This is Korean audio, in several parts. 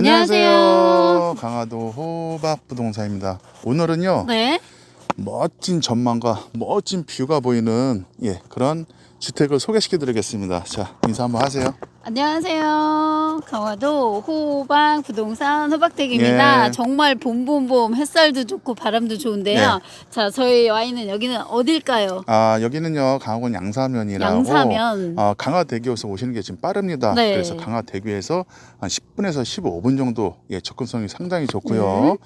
안녕하세요. 강화도 호박 부동산입니다. 오늘은요 네. 멋진 전망과 멋진 뷰가 보이는 예 그런 주택을 소개시켜 드리겠습니다. 자 인사 한번 하세요. 안녕하세요. 강화도 호박 부동산 호박댁입니다. 예. 정말 봄봄봄 햇살도 좋고 바람도 좋은데요. 네. 자, 저희 와 있는 여기는 어딜까요? 아 여기는요 강화군 양사면이라고 양사면. 아, 강화대교에서 오시는 게 지금 빠릅니다. 네. 그래서 강화대교에서 한 10분에서 15분 정도 예 접근성이 상당히 좋고요.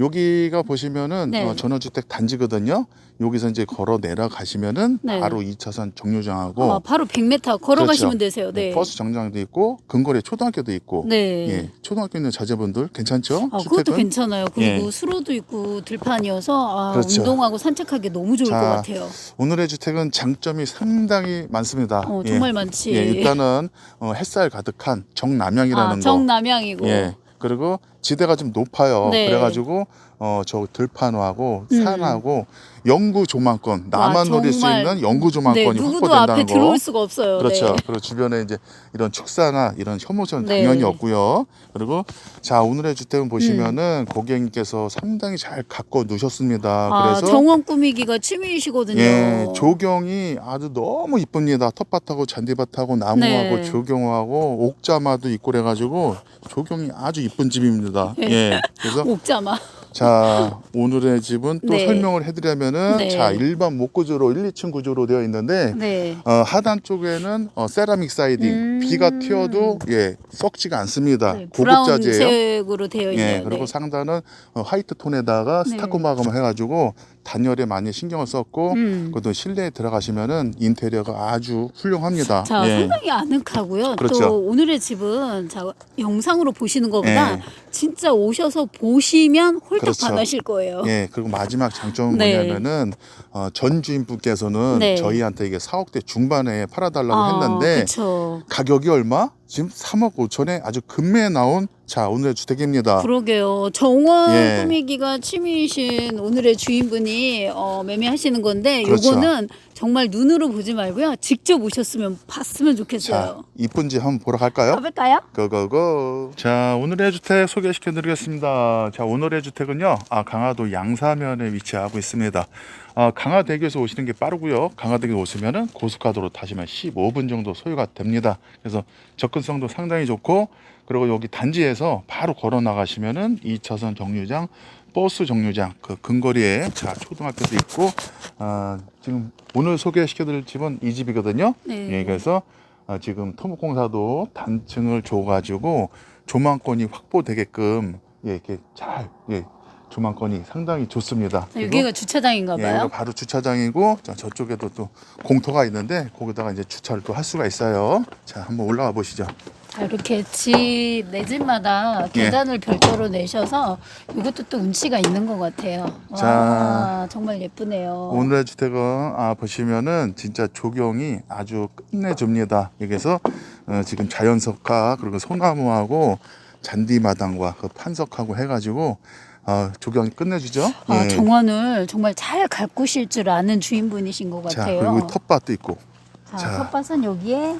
네. 여기가 보시면은 네. 어, 전원주택 단지거든요. 여기서 이제 걸어 내려가시면은 네. 바로 2차선 정류장하고 아, 바로 100m 걸어가시면 그렇죠. 되세요. 네. 버스 정장도 있고 근거리 초등학교도 있고 네. 예, 초등학교 있는 자제분들 괜찮죠? 아, 그것도 주택은? 괜찮아요. 그리고 예. 수로도 있고 들판이어서 아, 그렇죠. 운동하고 산책하기 너무 좋을 자, 것 같아요. 오늘의 주택은 장점이 상당히 많습니다. 어, 예. 정말 많지. 예, 일단은 어, 햇살 가득한 정남향이라는 아, 거. 정남향이고. 예. 그리고 지대가 좀 높아요. 네. 그래가지고 어 저 들판하고 음. 산하고 영구 조망권 나만 와, 누릴 수 정말. 있는 영구 네, 조망권이 누구도 확보된다는 앞에 거. 들어올 수가 없어요. 그렇죠. 네. 그리고 주변에 이제 이런 축사나 이런 혐오전 네. 당연히 없고요. 그리고 자 오늘의 주택은 음. 보시면은 고객님께서 상당히 잘 갖고 누셨습니다. 아, 그래서 정원 꾸미기가 취미이시거든요. 예, 조경이 아주 너무 이쁩니다. 텃밭하고 잔디밭하고 나무하고 네. 조경하고 옥자마도 있고 그래가지고 조경이 아주 이쁜 집입니다. 네. 예, 그래서 옥자마. 자 오늘의 집은 또 네. 설명을 해드리면은 네. 자 일반 목구조로 1, 2층 구조로 되어 있는데 네. 어, 하단 쪽에는 어, 세라믹 사이딩 음. 비가 튀어도 예 썩지가 않습니다. 네, 브라운 고급 자재예요. 색으로 되어 있네요. 예, 그리고 네. 상단은 어, 화이트 톤에다가 네. 스타크 마감을 해가지고 단열에 많이 신경을 썼고 음. 그것도 실내에 들어가시면은 인테리어가 아주 훌륭합니다. 자, 예. 상당히 아늑하고 그렇죠. 또 오늘의 집은 자, 영상으로 보시는 것보다 예. 진짜 오셔서 보시면 그렇죠. 반하실 거예요. 예, 그리고 마지막 장점은 네. 뭐냐면은 어, 전 주인분께서는 네. 저희한테 이게 4억대 중반에 팔아달라고 아, 했는데 그렇죠. 가격이 얼마? 지금 3억 5천에 아주 금매에 나온 자 오늘의 주택입니다. 그러게요. 정원 예. 꾸미기가 취미이신 오늘의 주인분이 어, 매매하시는 건데 그렇죠. 요거는 정말 눈으로 보지 말고요. 직접 오셨으면 봤으면 자, 좋겠어요. 이쁜지 한번 보러 갈까요? 가볼까요? 고고고. 자, 오늘의 주택 소개시켜 드리겠습니다. 자, 오늘의 주택은요. 아, 강화도 양사면에 위치하고 있습니다. 아, 강화대교에서 오시는 게 빠르고요. 강화대교 오시면은 고속가도로 타시면 15분 정도 소요가 됩니다. 그래서 접근성도 상당히 좋고 그리고 여기 단지에서 바로 걸어 나가시면은 2차선 정류장 버스 정류장 그 근거리에 자 초등학교도 있고 아, 지금 오늘 소개시켜 드릴 집은 이 집이거든요. 네. 예, 그래서 아, 지금 토목공사도 단층을 줘가지고 조망권이 확보되게끔 예, 이렇게 잘 예, 조망권이 상당히 좋습니다. 여기가 주차장인가 예, 봐요. 여기가 바로 주차장이고 자, 저쪽에도 또 공터가 있는데 거기다가 이제 주차를 또 할 수가 있어요. 자, 한번 올라가 보시죠. 자, 이렇게 집, 내 집마다 예. 계단을 별도로 내셔서 이것도 또 운치가 있는 것 같아요. 와, 자. 정말 예쁘네요. 오늘의 주택은 아, 보시면은 진짜 조경이 아주 끝내줍니다. 여기서 어, 지금 자연석화 그리고 소나무하고 잔디마당과 그 판석하고 해가지고 어, 조경이 끝내주죠. 아, 예. 정원을 정말 잘 가꾸실 줄 아는 주인분이신 것 자 같아요. 그리고 텃밭도 있고 자, 자. 텃밭은 여기에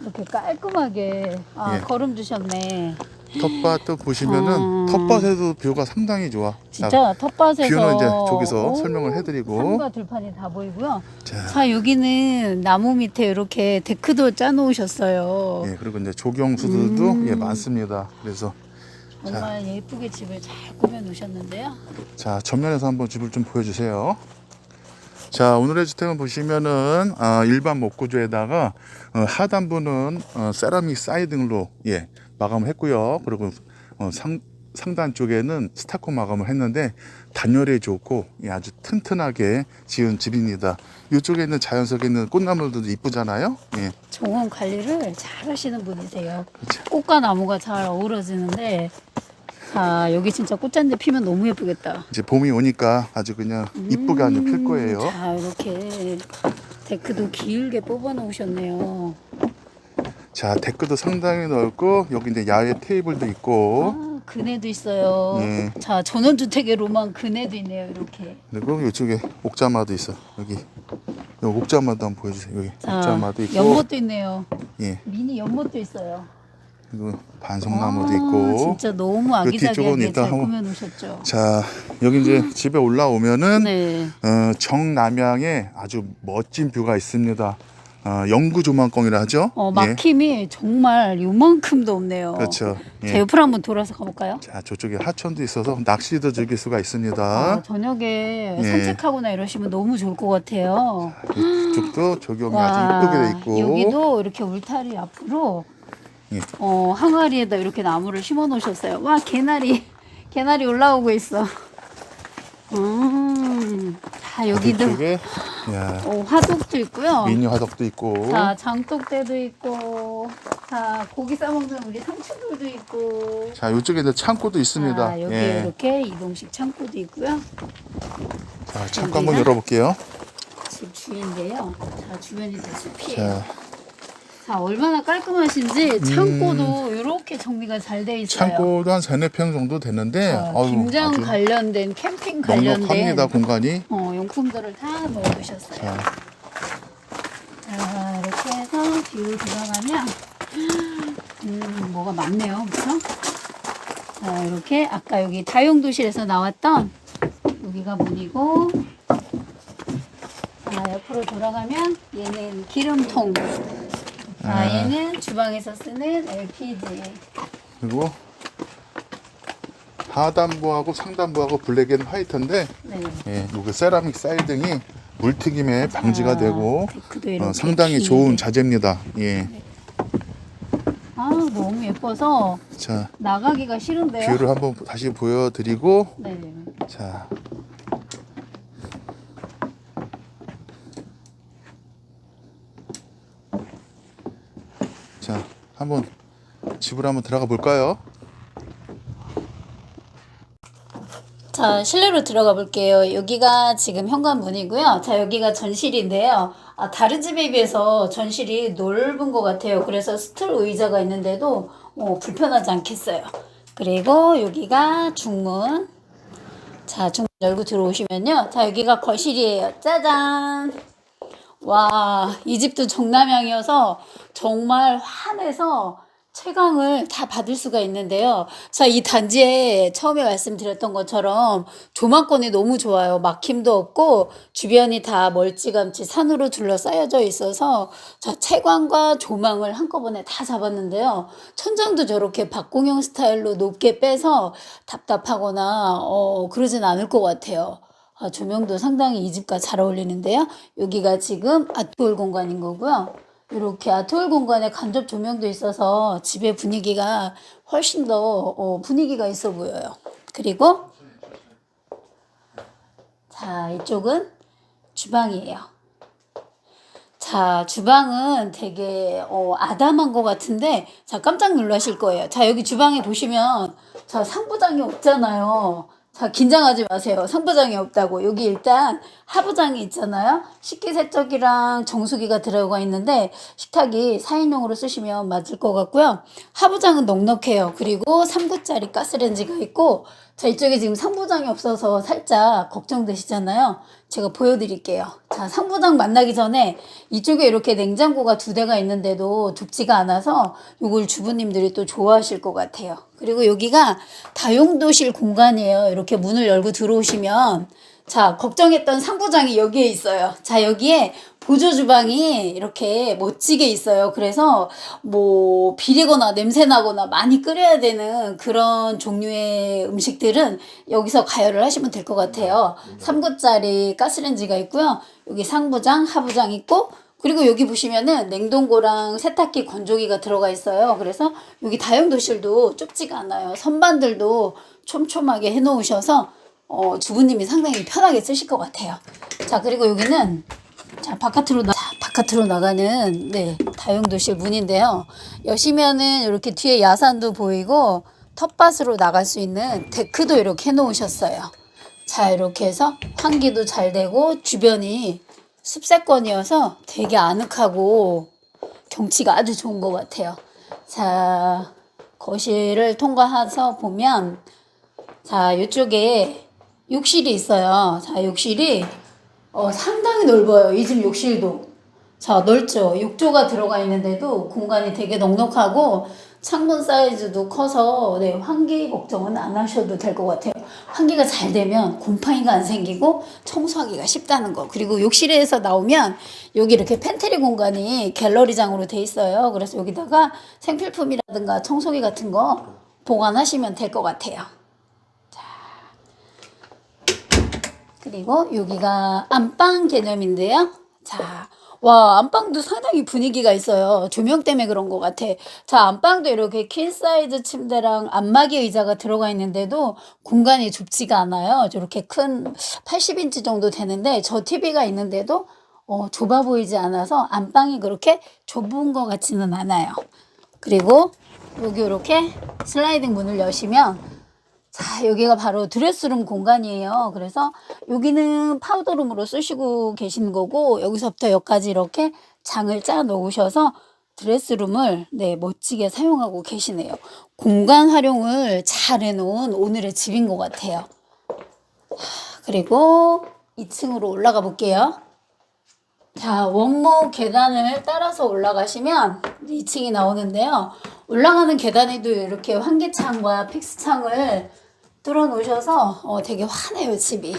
이렇게 깔끔하게 아, 예. 걸음 주셨네. 텃밭도 보시면은 음. mô밭에도 뷰가 상당히 좋아. 자, 진짜 텃밭에서 뷰는 이제 저기서 오, 설명을 해드리고 산과 들판이 다 보이고요. 자, 자 여기는 나무 밑에 이렇게 데크도 짜놓으셨어요. 예 그리고 이제 조경수들도 음. 예 많습니다. 그래서 정말 예쁘게 집을 잘 꾸며 놓으셨는데요. 자 전면에서 한번 집을 좀 보여주세요. 자 오늘의 주택은 보시면은 아, 일반 목구조에다가 어, 하단부는 어, 세라믹 사이딩으로 예 마감을 했고요. 그리고 어, 상 상단 쪽에는 스타코 마감을 했는데 단열이 좋고 예, 아주 튼튼하게 지은 집입니다. 이쪽에 있는 자연석에 있는 꽃나무들도 이쁘잖아요. 예. 정원 관리를 잘 하시는 분이세요. 그렇죠. 꽃과 나무가 잘 어우러지는데 자 여기 진짜 꽃잔디 피면 너무 예쁘겠다. 이제 봄이 오니까 아주 그냥 이쁘게 아주 필 거예요. 음, 자 이렇게 데크도 길게 뽑아 놓으셨네요. 자 데크도 상당히 넓고 여기 이제 야외 테이블도 있고 아, 그네도 있어요. 예. 자 전원주택의 로망 그네도 있네요. 이렇게. 그리고 이쪽에 옥자마도 있어 여기 여기 옥자마도 한번 보여주세요 여기 자 옥자마도 있고 연못도 있네요. 예 미니 연못도 있어요. 그리고 반송나무도 아, 있고. 진짜 너무 그 뒤쪽은 아기자기하게 일단 잘 한번- 꾸며놓으셨죠. 자, 여기 이제 집에 올라오면은 네. 어, 정남향에 아주 멋진 뷰가 있습니다. 어, 영구 조망공이라 하죠. 어, 예. 막힘이 정말 요만큼도 없네요. 그렇죠. 자, 예. 옆으로 한번 돌아서 가볼까요? 자, 저쪽에 하천도 있어서 낚시도 즐길 수가 있습니다. 아, 저녁에 예. 산책하거나 이러시면 너무 좋을 것 같아요. 이쪽도 조경이 아주 이쁘게 돼 있고. 여기도 이렇게 울타리 앞으로 예. 어, 항아리에다 이렇게 나무를 심어 놓으셨어요. 와, 개나리. 개나리 올라오고 있어. 음. 자, 여기도 이쪽에 야, 어, 화덕도 있고요. 미니 화덕도 있고. 자, 장독대도 있고. 자, 고기 싸먹는 우리 상추들도 있고. 자, 이쪽에 이제 창고도 있습니다. 자, 여기 예. 이렇게 이동식 창고도 있고요. 자, 창고 한번 열어볼게요. 집 주인데요. 자, 주변이 다 숲이에요. 자, 자, 얼마나 깔끔하신지 창고도 이렇게 정리가 잘 돼 있어요. 음. 창고도 한 세네 평 정도 되는데, 자, 어유 김장 아주 관련된 캠핑 관련된 넉넉합니다 공간이. 어, 용품들을 다 넣어두셨어요. 자, 자, 이렇게 해서 뒤로 돌아가면 음, 뭐가 많네요, 그렇죠? 자, 이렇게 아까 여기 다용도실에서 나왔던 여기가 문이고, 자, 옆으로 돌아가면 얘는 기름통. 자, 아. 얘는 주방에서 쓰는 LPG. 그리고 하단부하고 상단부하고 블랙 앤 화이트인데, 네. 예, 요게 세라믹 사이등이 물튀김에 방지가 아, 되고 데크도 이렇게 어, 상당히 긴. 좋은 자재입니다. 예. 아, 너무 예뻐서 자, 나가기가 싫은데요. 뷰를 한번 다시 보여드리고, 네. 자. 자, 한번 집으로 한번 들어가 볼까요? 자, 실내로 들어가 볼게요. 여기가 지금 현관문이고요. 자, 여기가 전실인데요. 아, 다른 집에 비해서 전실이 넓은 것 같아요. 그래서 스툴 의자가 있는데도 어, 불편하지 않겠어요. 그리고 여기가 중문. 자, 중문 열고 들어오시면요. 자, 여기가 거실이에요. 짜잔! 와, 이 집도 정남향이어서 정말 환해서 채광을 다 받을 수가 있는데요. 자, 이 단지에 처음에 말씀드렸던 것처럼 조망권이 너무 좋아요. 막힘도 없고 주변이 다 멀찌감치 산으로 둘러싸여져 있어서 자, 채광과 조망을 한꺼번에 다 잡았는데요. 천장도 저렇게 박공형 스타일로 높게 빼서 답답하거나 어, 그러진 않을 것 같아요. 아, 조명도 상당히 이 집과 잘 어울리는데요. 여기가 지금 아트홀 공간인 거고요. 이렇게 아트홀 공간에 간접 조명도 있어서 집의 분위기가 훨씬 더 어, 분위기가 있어 보여요. 그리고 자, 이쪽은 주방이에요. 자, 주방은 되게 어, 아담한 것 같은데, 자, 깜짝 놀라실 거예요. 자, 여기 주방에 보시면, 자, 상부장이 없잖아요. 자, 긴장하지 마세요. 상부장이 없다고. 여기 일단 하부장이 있잖아요. 식기세척이랑 정수기가 들어가 있는데, 식탁이 4인용으로 쓰시면 맞을 것 같고요. 하부장은 넉넉해요. 그리고 3구짜리 가스레인지가 있고, 자, 이쪽에 지금 상부장이 없어서 살짝 걱정되시잖아요. 제가 보여드릴게요. 자, 상부장 만나기 전에 이쪽에 이렇게 냉장고가 두 대가 있는데도 좁지가 않아서 이걸 주부님들이 또 좋아하실 것 같아요. 그리고 여기가 다용도실 공간이에요. 이렇게 문을 열고 들어오시면 자, 걱정했던 상부장이 여기에 있어요. 자, 여기에 보조 주방이 이렇게 멋지게 있어요. 그래서 뭐 비리거나 냄새 나거나 많이 끓여야 되는 그런 종류의 음식들은 여기서 가열을 하시면 될 것 같아요. 3구짜리 가스레인지가 있고요. 여기 상부장, 하부장 있고 그리고 여기 보시면은 냉동고랑 세탁기 건조기가 들어가 있어요. 그래서 여기 다용도실도 좁지가 않아요. 선반들도 촘촘하게 해놓으셔서 어, 주부님이 상당히 편하게 쓰실 것 같아요. 자, 그리고 여기는 자, 바깥으로 나, 자, 바깥으로 나가는 네, 다용도실 문인데요. 여시면은 이렇게 뒤에 야산도 보이고 텃밭으로 나갈 수 있는 데크도 이렇게 해 놓으셨어요. 자, 이렇게 해서 환기도 잘 되고 주변이 숲세권이어서 되게 아늑하고 경치가 아주 좋은 것 같아요. 자, 거실을 통과해서 보면 자, 이쪽에 욕실이 있어요. 자, 욕실이 어, 상당히 넓어요. 이 집 욕실도. 자, 넓죠? 욕조가 들어가 있는데도 공간이 되게 넉넉하고 창문 사이즈도 커서 네, 환기 걱정은 안 하셔도 될 것 같아요. 환기가 잘 되면 곰팡이가 안 생기고 청소하기가 쉽다는 거. 그리고 욕실에서 나오면 여기 이렇게 팬트리 공간이 갤러리장으로 돼 있어요. 그래서 여기다가 생필품이라든가 청소기 같은 거 보관하시면 될 것 같아요. 그리고 여기가 안방 개념인데요. 자, 와, 안방도 상당히 분위기가 있어요. 조명 때문에 그런 것 같아. 자, 안방도 이렇게 퀸 사이즈 침대랑 안마기 의자가 들어가 있는데도 공간이 좁지가 않아요. 저렇게 큰 80인치 정도 되는데 저 TV가 있는데도 어, 좁아 보이지 않아서 안방이 그렇게 좁은 것 같지는 않아요. 그리고 여기 이렇게 슬라이딩 문을 여시면 자, 여기가 바로 드레스룸 공간이에요. 그래서 여기는 파우더룸으로 쓰시고 계시는 거고 여기서부터 여기까지 이렇게 장을 짜 놓으셔서 드레스룸을 네, 멋지게 사용하고 계시네요. 공간 활용을 잘 해놓은 오늘의 집인 것 같아요. 하, 그리고 2층으로 올라가 볼게요. 자, 원목 계단을 따라서 올라가시면 2층이 나오는데요. 올라가는 계단에도 이렇게 환기창과 픽스창을 뚫어 놓으셔서 어, 되게 환해요, 집이.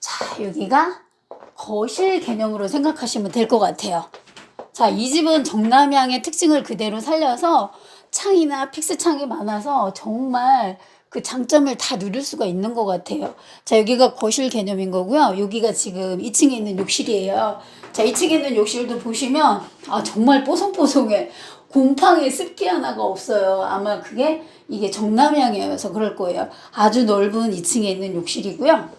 자, 여기가 거실 개념으로 생각하시면 될 것 같아요. 자, 이 집은 정남향의 특징을 그대로 살려서 창이나 픽스창이 많아서 정말 그 장점을 다 누릴 수가 있는 것 같아요. 자, 여기가 거실 개념인 거고요. 여기가 지금 2층에 있는 욕실이에요. 자, 2층에 있는 욕실도 보시면 아, 정말 뽀송뽀송해. 곰팡이 습기 하나가 없어요. 아마 그게 이게 정남향이어서 그럴 거예요. 아주 넓은 2층에 있는 욕실이고요.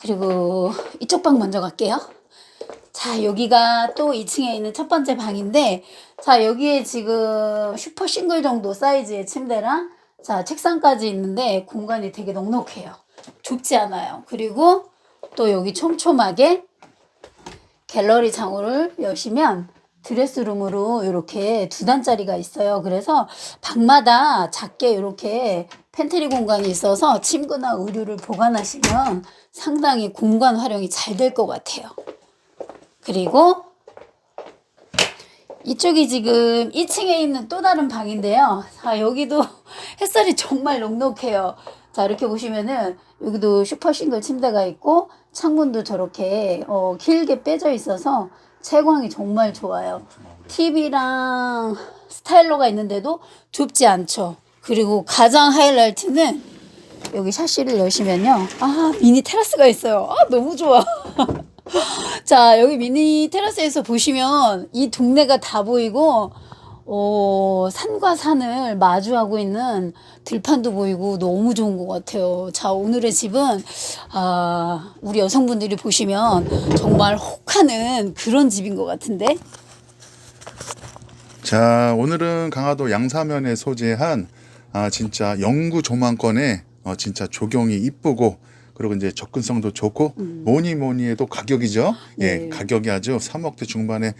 그리고 이쪽 방 먼저 갈게요. 자, 여기가 또 2층에 있는 첫 번째 방인데, 자, 여기에 지금 슈퍼 싱글 정도 사이즈의 침대랑, 자, 책상까지 있는데, 공간이 되게 넉넉해요. 좁지 않아요. 그리고 또 여기 촘촘하게 갤러리 창호를 여시면 드레스룸으로 이렇게 두 단짜리가 있어요. 그래서 방마다 작게 이렇게 팬트리 공간이 있어서 침구나 의류를 보관하시면 상당히 공간 활용이 잘 될 것 같아요. 그리고 이쪽이 지금 2층에 있는 또 다른 방인데요. 자, 여기도 햇살이 정말 넉넉해요. 자, 이렇게 보시면은 여기도 슈퍼 싱글 침대가 있고 창문도 저렇게 어, 길게 빼져 있어서 채광이 정말 좋아요. TV랑 스타일러가 있는데도 좁지 않죠. 그리고 가장 하이라이트는 여기 샤시를 여시면요. 아, 미니 테라스가 있어요. 아, 너무 좋아. 자, 여기 미니 테라스에서 보시면 이 동네가 다 보이고, 어, 산과 산을 마주하고 있는 들판도 보이고 너무 좋은 것 같아요. 자, 오늘의 집은, 아, 우리 여성분들이 보시면 정말 혹하는 그런 집인 것 같은데. 자, 오늘은 강화도 양사면에 소재한 아, 진짜 영구 조망권에 어, 진짜 조경이 이쁘고 그리고 이제 접근성도 좋고 뭐니 뭐니 해도 가격이죠. 예, 네. 가격이 아주 3억대 중반에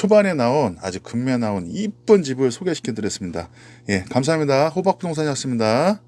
초반에 나온 아주 금매 나온 이쁜 집을 소개시켜 드렸습니다. 예, 감사합니다. 호박부동산이었습니다.